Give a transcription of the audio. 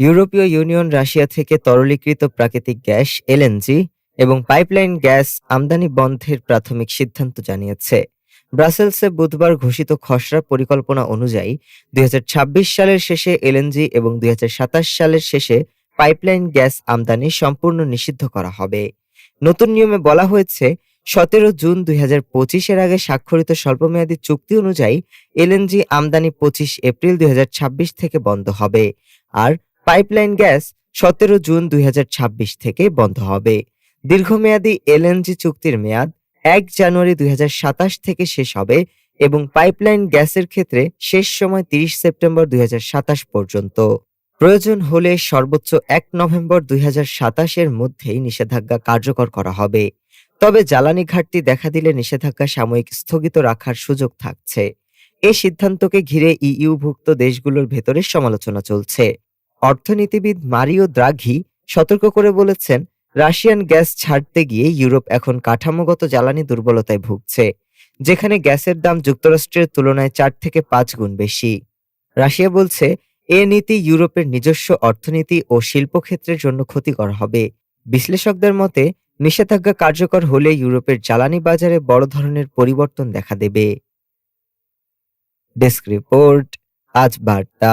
ইউরোপীয় union Russia থেকে তরলীকৃত প্রাকৃতিক গ্যাস, এলএনজি এবং পাইপলাইন গ্যাস আমদানি বন্ধের প্রাথমিক সিদ্ধান্ত জানিয়েছে। ব্রাসেলসে বুধবার ঘোষিত খসড়া পরিকল্পনা অনুযায়ী দুই হাজার ছাব্বিশ সালের শেষে এলএনজি এবং দুই হাজার সাতাশ সালের শেষে পাইপলাইন গ্যাস আমদানি সম্পূর্ণ নিষিদ্ধ করা হবে। নতুন নিয়মে বলা হয়েছে, সতেরো জুন দুই হাজার পঁচিশ এর আগে স্বাক্ষরিত স্বল্পমেয়াদী চুক্তি অনুযায়ী এলএনজি আমদানি পঁচিশ এপ্রিল দুই হাজার ছাব্বিশ থেকে বন্ধ হবে। আর পাইপলাইন গ্যাস সতেরো জুন দুই হাজার ছাব্বিশ থেকে বন্ধ হবে। দীর্ঘমেয়াদী এলএনজি চুক্তির মেয়াদ এক জানুয়ারি দুই হাজার সাতাশ থেকে শেষ হবে এবং পাইপলাইন গ্যাসের ক্ষেত্রে শেষ সময় তিরিশ সেপ্টেম্বর দুই হাজার সাতাশ পর্যন্ত। প্রয়োজন হলে সর্বোচ্চ এক নভেম্বর দুই এর মধ্যেই নিষেধাজ্ঞা কার্যকর করা হবে। তবে জ্বালানি ঘাটতি দেখা দিলে নিষেধাজ্ঞা সাময়িক স্থগিত রাখার সুযোগ থাকছে। এ সিদ্ধান্তকে ঘিরে ইইউভুক্ত দেশগুলোর ভেতরে সমালোচনা চলছে। অর্থনীতিবিদ মারিও দ্রাঘি সতর্ক করে বলেছেন, রাশিয়ান গ্যাস ছাড়তে গিয়ে ইউরোপ এখন কাঠামোগত জ্বালানি দুর্বলতায় ভুগছে, যেখানে গ্যাসের দাম যুক্তরাষ্ট্রের তুলনায় চার থেকে পাঁচ গুণ বেশি। রাশিয়া বলছে, এ নীতি ইউরোপের নিজস্ব অর্থনীতি ও শিল্পক্ষেত্রের জন্য ক্ষতিকর হবে। বিশ্লেষকদের মতে, নিষেধাজ্ঞা কার্যকর হলে ইউরোপের জ্বালানি বাজারে বড় ধরনের পরিবর্তন দেখা দেবে। ডেস্ক রিপোর্ট, আজ বার্তা।